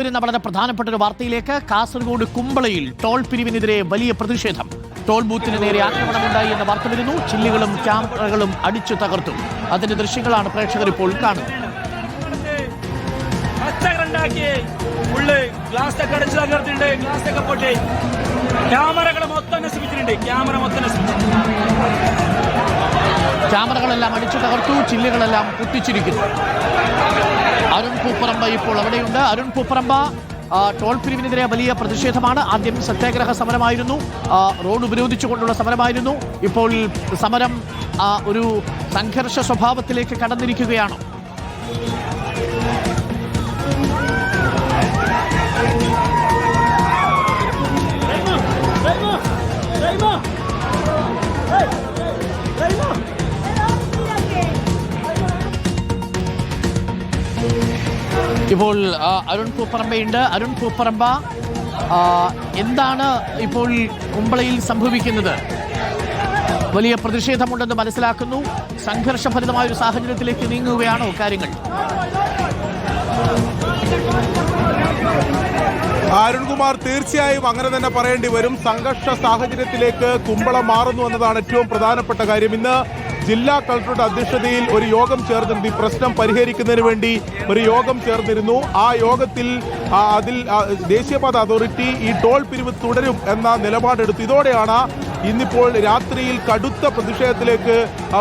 വളരെ പ്രധാനപ്പെട്ട ഒരു വാർത്തയിലേക്ക് കാസർഗോഡ് കുമ്പളയിൽ ടോൾ പിരിവിനെതിരെ വലിയ പ്രതിഷേധം. ടോൾ ബൂത്തിന് നേരെ ആക്രമണമുണ്ടായി എന്ന വാർത്ത വരുന്നു. ചില്ലുകളും ക്യാമറകളും അടിച്ചു തകർത്തു. അതിന്റെ ദൃശ്യങ്ങളാണ് പ്രേക്ഷകർ ഇപ്പോൾ കാണുന്നത്. ക്യാമറകൾ മൊത്തം നശിപ്പിച്ചിട്ടുണ്ട്. ക്യാമറ മൊത്തം ക്യാമറകളെല്ലാം അടിച്ചു തകർത്തു. ചില്ലുകളെല്ലാം പൊട്ടിച്ചിരിക്കുന്നു. അരുൺ പൂപ്പറമ്പ ഇപ്പോൾ അവിടെയുണ്ട്. അരുൺ പൂപ്പറമ്പ ടോൾ പിരിവിനെതിരെ വലിയ പ്രതിഷേധമാണ്. ആദ്യം സത്യാഗ്രഹ സമരമായിരുന്നു. റോഡ് ഉപരോധിച്ചുകൊണ്ടുള്ള സമരമായിരുന്നു. ഇപ്പോൾ സമരം ഒരു സംഘർഷ സ്വഭാവത്തിലേക്ക് കടന്നിരിക്കുകയാണോ. ഇപ്പോൾ അരുൺ പൂപ്പറമ്പയുണ്ട്. അരുൺ പൂപ്പറമ്പ എന്താണ് ഇപ്പോൾ കുമ്പളയിൽ സംഭവിക്കുന്നത്? വലിയ പ്രതിഷേധമുണ്ടെന്ന് മനസ്സിലാക്കുന്നു. സംഘർഷഭരിതമായ ഒരു സാഹചര്യത്തിലേക്ക് നീങ്ങുകയാണോ കാര്യങ്ങൾ? അരുൺകുമാർ തീർച്ചയായും അങ്ങനെ തന്നെ പറയേണ്ടി വരും. സംഘർഷ സാഹചര്യത്തിലേക്ക് കുമ്പളം മാറുന്നു എന്നതാണ് ഏറ്റവും പ്രധാനപ്പെട്ട കാര്യം. ഇന്ന് ജില്ലാ കളക്ടറുടെ അധ്യക്ഷതയിൽ ഒരു യോഗം ചേർന്നിരുന്നു. ഈ പ്രശ്നം പരിഹരിക്കുന്നതിന് വേണ്ടി ഒരു യോഗം ചേർന്നിരുന്നു. ആ യോഗത്തിൽ അതിൽ ദേശീയപാത അതോറിറ്റി ഈ ടോൾ പിരിവ് തുടരും എന്ന നിലപാടെടുത്തു. ഇതോടെയാണ് ഇന്നിപ്പോൾ രാത്രിയിൽ കടുത്ത പ്രതിഷേധത്തിലേക്ക്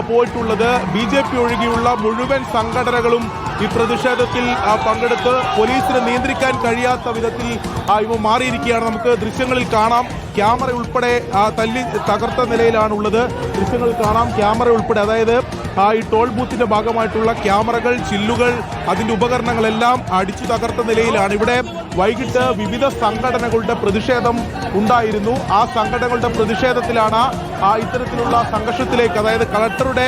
പോയിട്ടുള്ളത്. ബി ജെ പി ഒഴികെയുള്ള മുഴുവൻ സംഘടനകളും ഈ പ്രതിഷേധത്തിൽ പങ്കെടുത്ത് പോലീസിനെ നിയന്ത്രിക്കാൻ കഴിയാത്ത വിധത്തിൽ ഇവ മാറിയിരിക്കുകയാണ്. നമുക്ക് ദൃശ്യങ്ങളിൽ കാണാം. ക്യാമറ ഉൾപ്പെടെ തല്ലി തകർത്ത നിലയിലാണുള്ളത്. ദൃശ്യങ്ങൾ കാണാം. ക്യാമറ ഉൾപ്പെടെ അതായത് ആ, ഈ ടോൾ ബൂത്തിന്റെ ഭാഗമായിട്ടുള്ള ക്യാമറകൾ ചില്ലുകൾ അതിന്റെ ഉപകരണങ്ങളെല്ലാം അടിച്ചു തകർത്ത നിലയിലാണ്. ഇവിടെ വൈകിട്ട് വിവിധ സംഘടനകളുടെ പ്രതിഷേധം ഉണ്ടായിരുന്നു. ആ സംഘടനകളുടെ പ്രതിഷേധത്തിലാണ് ആ ഇത്തരത്തിലുള്ള സംഘർഷത്തിലേക്ക് അതായത് കളക്ടറുടെ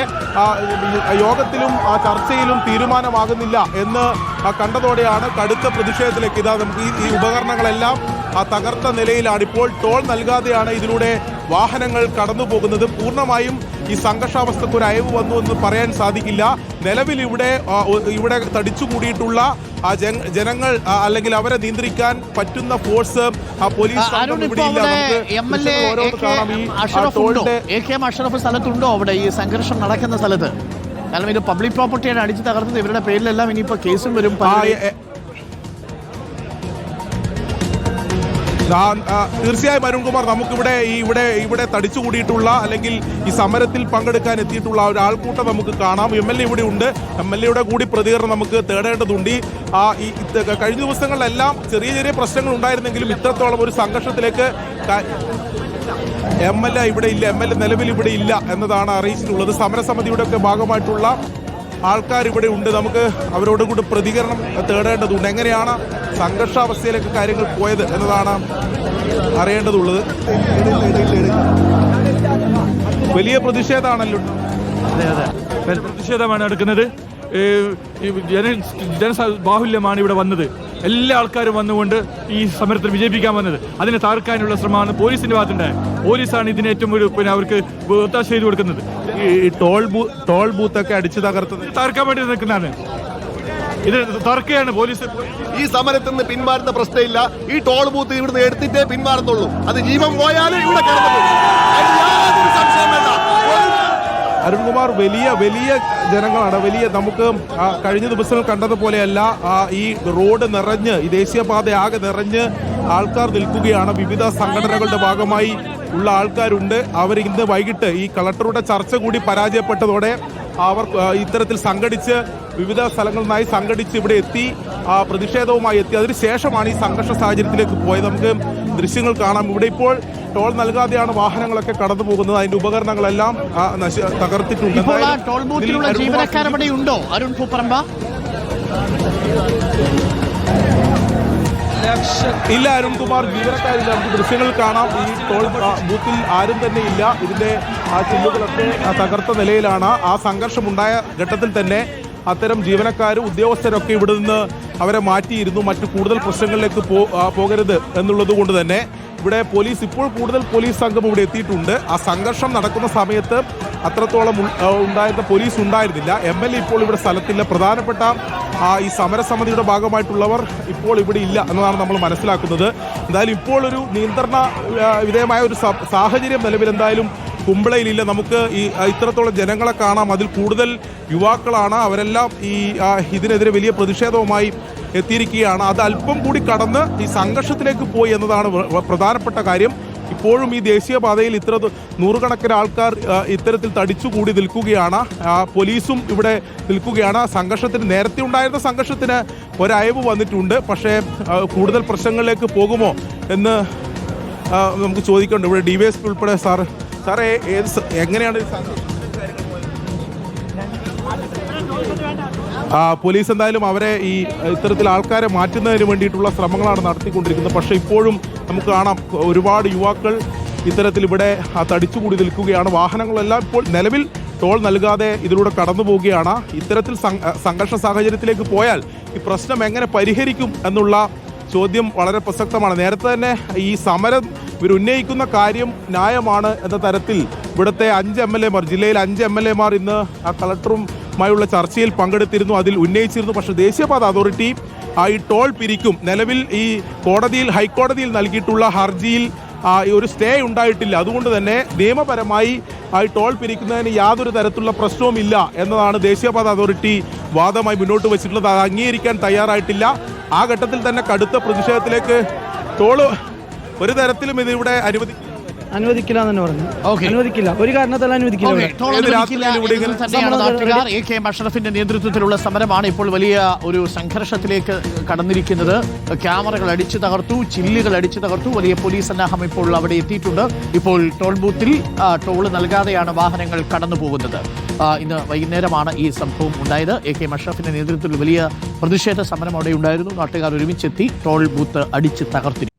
യോഗത്തിലും ആ ചർച്ചയിലും തീരുമാനമാകുന്നില്ല എന്ന് കണ്ടതോടെയാണ് കടുത്ത പ്രതിഷേധത്തിലേക്ക് ഇതാ നമുക്ക് ഈ ഉപകരണങ്ങളെല്ലാം ആ തകർത്ത നിലയിലാണ് ഇപ്പോൾ ടോൾ നൽകാതെയാണ് ഇതിലൂടെ വാഹനങ്ങൾ കടന്നു പോകുന്നത് പൂർണമായും ഈ സംഘർഷാവസ്ഥക്ക് ഒരു അയവ് വന്നു എന്ന് പറയാൻ സാധിക്കില്ല. നിലവിൽ ഇവിടെ ഇവിടെ തടിച്ചുകൂടിയിട്ടുള്ള ആ ജനങ്ങൾ അല്ലെങ്കിൽ അവരെ നിയന്ത്രിക്കാൻ പറ്റുന്ന ഫോഴ്സ് ആ പോലീസ് അഷറഫ് സ്ഥലത്തുണ്ടോ അവിടെ ഈ സംഘർഷം നടക്കുന്ന സ്ഥലത്ത്? കാരണം ഇത് പബ്ലിക് പ്രോപ്പർട്ടിയാണ് അടിച്ചു തകർത്തത്. ഇവരുടെ പേരിലെല്ലാം ഇനിയിപ്പോ കേസും വരും. തീർച്ചയായും അരുൺകുമാർ നമുക്കിവിടെ ഈ ഇവിടെ ഇവിടെ തടിച്ചുകൂടിയിട്ടുള്ള അല്ലെങ്കിൽ ഈ സമരത്തിൽ പങ്കെടുക്കാൻ എത്തിയിട്ടുള്ള ഒരു ആൾക്കൂട്ടം നമുക്ക് കാണാം. എം എൽ എ ഇവിടെ ഉണ്ട്. എം എൽ എയുടെ കൂടി പ്രതികരണം നമുക്ക് തേടേണ്ടതുണ്ട്. ആ ഈ കഴിഞ്ഞ ദിവസങ്ങളിലെല്ലാം ചെറിയ ചെറിയ പ്രശ്നങ്ങൾ ഉണ്ടായിരുന്നെങ്കിലും ഇത്രത്തോളം ഒരു സംഘർഷത്തിലേക്ക് എം എൽ എ ഇവിടെ ഇല്ല. എം എൽ എ നിലവിൽ ഇവിടെ ഇല്ല എന്നതാണ് അറിയിച്ചിട്ടുള്ളത്. സമരസമിതിയുടെ ഒക്കെ ഭാഗമായിട്ടുള്ള ആൾക്കാർ ഇവിടെ ഉണ്ട്. നമുക്ക് അവരോട് കൂടി പ്രതികരണം തേടേണ്ടതുണ്ട്. എങ്ങനെയാണ് സംഘർഷാവസ്ഥയിലേക്ക് കാര്യങ്ങൾ പോയത് എന്നതാണ് അറിയേണ്ടതുള്ളത്. വലിയ പ്രതിഷേധമാണല്ലോ. അതെ അതെ. പ്രതിഷേധമാണ് എടുക്കുന്നത് ജന ബാഹുല്യമാണ് ഇവിടെ വന്നത്. എല്ലാ ആൾക്കാരും വന്നുകൊണ്ട് ഈ സമരത്തിൽ വിജയിപ്പിക്കാൻ വന്നത്. അതിനെ തകർക്കാനുള്ള ശ്രമമാണ് പോലീസിന്റെ ഭാഗത്തുണ്ടായത്. പോലീസാണ് ഇതിന് ഏറ്റവും ഒരു പിന്നെ അവർക്ക് ഒത്താശ ചെയ്തു കൊടുക്കുന്നത്. ഈ ടോൾ ബൂ ടോൾ ബൂത്തൊക്കെ അടിച്ചു തകർത്തത് തകർക്കാൻ വേണ്ടി നിൽക്കുന്നതാണ്. ഇത് തർക്കയാണ് പോലീസ്. ഈ സമരത്തിൽ നിന്ന് പിന്മാറുന്ന പ്രശ്നമില്ല. ഈ ടോൾ ബൂത്ത് ഇവിടുന്ന് എടുത്തിട്ടേ പിന്മാറുന്നുള്ളൂ. അത് ജീവൻ പോയാലേ ഇവിടെ കടന്നു അരുൺകുമാർ വലിയ വലിയ ജനങ്ങളാണ്. വലിയ നമുക്ക് കഴിഞ്ഞ ദിവസങ്ങൾ കണ്ടതുപോലെയല്ല ഈ റോഡ് നിറഞ്ഞ് ഈ ദേശീയപാത ആകെ നിറഞ്ഞ് ആൾക്കാർ നിൽക്കുകയാണ്. വിവിധ സംഘടനകളുടെ ഭാഗമായി ഉള്ള ആൾക്കാരുണ്ട്. അവർ ഇന്ന് വൈകിട്ട് ഈ കളക്ടറുടെ ചർച്ച കൂടി പരാജയപ്പെട്ടതോടെ അവർ ഇത്തരത്തിൽ സംഘടിച്ച് വിവിധ സ്ഥലങ്ങളിൽ നിന്നായി സംഘടിച്ച് ഇവിടെ എത്തി ആ, പ്രതിഷേധവുമായി എത്തി. അതിനുശേഷമാണ് ഈ സംഘർഷ സാഹചര്യത്തിലേക്ക് പോയത്. നമുക്ക് ദൃശ്യങ്ങൾ കാണാം. ഇവിടെ ഇപ്പോൾ ടോൾ നൽകാതെയാണ് വാഹനങ്ങളൊക്കെ കടന്നു പോകുന്നത്. അതിന്റെ ഉപകരണങ്ങളെല്ലാം തകർത്തിട്ടുണ്ട്. ടോൾ ബൂത്തിലുള്ള ജീവനക്കാരവിടെ ഉണ്ടോ? അരുൺ പൂപ്പറമ്പ? ഇല്ല അരുൺകുമാർ ജീവനക്കാരില്ല. നമുക്ക് ദൃശ്യങ്ങൾ കാണാം. ഈ ടോൾ ബൂത്തിൽ ആരും തന്നെ ഇല്ല. ഇതിന്റെ ആ ചില്ലുകളൊക്കെ തകർത്ത നിലയിലാണ് ആ സംഘർഷമുണ്ടായ ഘട്ടത്തിൽ തന്നെ അത്തരം ജീവനക്കാരും ഉദ്യോഗസ്ഥരൊക്കെ ഇവിടെ നിന്ന് അവരെ മാറ്റിയിരുന്നു. മറ്റു കൂടുതൽ പ്രശ്നങ്ങളിലേക്ക് പോകരുത് എന്നുള്ളത് കൊണ്ട് തന്നെ ഇവിടെ പോലീസ് ഇപ്പോൾ കൂടുതൽ പോലീസ് സംഘം ഇവിടെ എത്തിയിട്ടുണ്ട്. ആ സംഘർഷം നടക്കുന്ന സമയത്ത് അത്രത്തോളം ഉണ്ടായിരുന്ന പോലീസ് ഉണ്ടായിരുന്നില്ല. എം എൽ എ ഇപ്പോൾ ഇവിടെ സ്ഥലത്തില്ല. പ്രധാനപ്പെട്ട ഈ സമരസമിതിയുടെ ഭാഗമായിട്ടുള്ളവർ ഇപ്പോൾ ഇവിടെ ഇല്ല എന്നതാണ് നമ്മൾ മനസ്സിലാക്കുന്നത്. എന്തായാലും ഇപ്പോൾ ഒരു നിയന്ത്രണ വിധേയമായ ഒരു സാഹചര്യം നിലവിൽ എന്തായാലും കുമ്പളയിലില്ല. നമുക്ക് ഈ ഇത്രത്തോളം ജനങ്ങളെ കാണാം. അതിൽ കൂടുതൽ യുവാക്കളാണ്. അവരെല്ലാം ഈ ഇതിനെതിരെ വലിയ പ്രതിഷേധവുമായി എത്തിയിരിക്കുകയാണ്. അത് അല്പം കൂടി കടന്ന് ഈ സംഘർഷത്തിലേക്ക് പോയി എന്നതാണ് പ്രധാനപ്പെട്ട കാര്യം. ഇപ്പോഴും ഈ ദേശീയപാതയിൽ ഇത്ര നൂറുകണക്കിന് ആൾക്കാർ ഇത്തരത്തിൽ തടിച്ചുകൂടി നിൽക്കുകയാണ്. പോലീസും ഇവിടെ നിൽക്കുകയാണ്. സംഘർഷത്തിന് നേരത്തെ ഉണ്ടായിരുന്ന സംഘർഷത്തിന് ഒരയവ് വന്നിട്ടുണ്ട്. പക്ഷേ കൂടുതൽ പ്രശ്നങ്ങളിലേക്ക് പോകുമോ എന്ന് നമുക്ക് ചോദിക്കേണ്ട ഇവിടെ ഡി വൈ എസ് ഉൾപ്പെടെ സാർ സാറേ ഏത് എങ്ങനെയാണ് പോലീസ് എന്തായാലും അവരെ ഈ ഇത്തരത്തിൽ ആൾക്കാരെ മാറ്റുന്നതിന് വേണ്ടിയിട്ടുള്ള ശ്രമങ്ങളാണ് നടത്തിക്കൊണ്ടിരിക്കുന്നത്. പക്ഷേ ഇപ്പോഴും നമുക്ക് കാണാം ഒരുപാട് യുവാക്കൾ ഇത്തരത്തിൽ ഇവിടെ തടിച്ചുകൂടി നിൽക്കുകയാണ്. വാഹനങ്ങളെല്ലാം ഇപ്പോൾ നിലവിൽ ടോൾ നൽകാതെ ഇതിലൂടെ കടന്നു പോവുകയാണ്. ഇത്തരത്തിൽ സംഘർഷ സാഹചര്യത്തിലേക്ക് പോയാൽ ഈ പ്രശ്നം എങ്ങനെ പരിഹരിക്കും എന്നുള്ള ചോദ്യം വളരെ പ്രസക്തമാണ്. നേരത്തെ തന്നെ ഈ സമരം ഇവർ ഉന്നയിക്കുന്ന കാര്യം ന്യായമാണ് എന്ന തരത്തിൽ ഇവിടുത്തെ അഞ്ച് എം എൽ എമാർ ജില്ലയിൽ അഞ്ച് എം എൽ എമാർ ഇന്ന് ആ കളക്ടറുമായുള്ള ചർച്ചയിൽ പങ്കെടുത്തിരുന്നു. അതിൽ ഉന്നയിച്ചിരുന്നു. പക്ഷേ ദേശീയപാത അതോറിറ്റി ഈ ടോൾ പിരിക്കും. നിലവിൽ ഈ കോടതിയിൽ ഹൈക്കോടതിയിൽ നൽകിയിട്ടുള്ള ഹർജിയിൽ ഒരു സ്റ്റേ ഉണ്ടായിട്ടില്ല. അതുകൊണ്ട് തന്നെ നിയമപരമായി ഈ ടോൾ പിരിക്കുന്നതിന് യാതൊരു തരത്തിലുള്ള പ്രശ്നവും ഇല്ല എന്നതാണ് ദേശീയപാത അതോറിറ്റി വാദമായി മുന്നോട്ട് വെച്ചിട്ടുള്ളത്. അത് അംഗീകരിക്കാൻ തയ്യാറായിട്ടില്ല. ആ ഘട്ടത്തിൽ തന്നെ കടുത്ത പ്രതിഷേധത്തിലേക്ക് ടോൾ ഒരു തരത്തിലും ഇതിവിടെ ഇവിടെ അനുവദി അനുവദിക്കില്ല എന്ന് തന്നെ പറഞ്ഞു. ഓക്കേ. അനുവദിക്കില്ല. ഒരു കാരണത്താലും അനുവദിക്കില്ല ഇവിടെ. എ കെ എം അഷറഫിന്റെ നേതൃത്വത്തിലുള്ള സമരമാണ് ഇപ്പോൾ വലിയ ഒരു സംഘർഷത്തിലേക്ക് കടന്നിരിക്കുന്നത്. ക്യാമറകൾ അടിച്ചു തകർത്തു ചില്ലുകൾ അടിച്ചു തകർത്തു. വലിയ പോലീസ് സന്നാഹം ഇപ്പോൾ അവിടെ എത്തിയിട്ടുണ്ട്. ഇപ്പോൾ ടോൾ ബൂത്തിൽ ആ, ടോൾ നൽകാതെയാണ് വാഹനങ്ങൾ കടന്നു പോകുന്നത് ആ, ഇന്ന് വൈകുന്നേരമാണ് ഈ സംഭവം ഉണ്ടായത്. എ കെ എം അഷറഫിന്റെ നേതൃത്വത്തിൽ വലിയ പ്രതിഷേധ സമരം അവിടെ ഉണ്ടായിരുന്നു. നാട്ടുകാർ ഒരുമിച്ചെത്തി ടോൾ ബൂത്ത് അടിച്ച് തകർത്തിരിക്കുന്നു.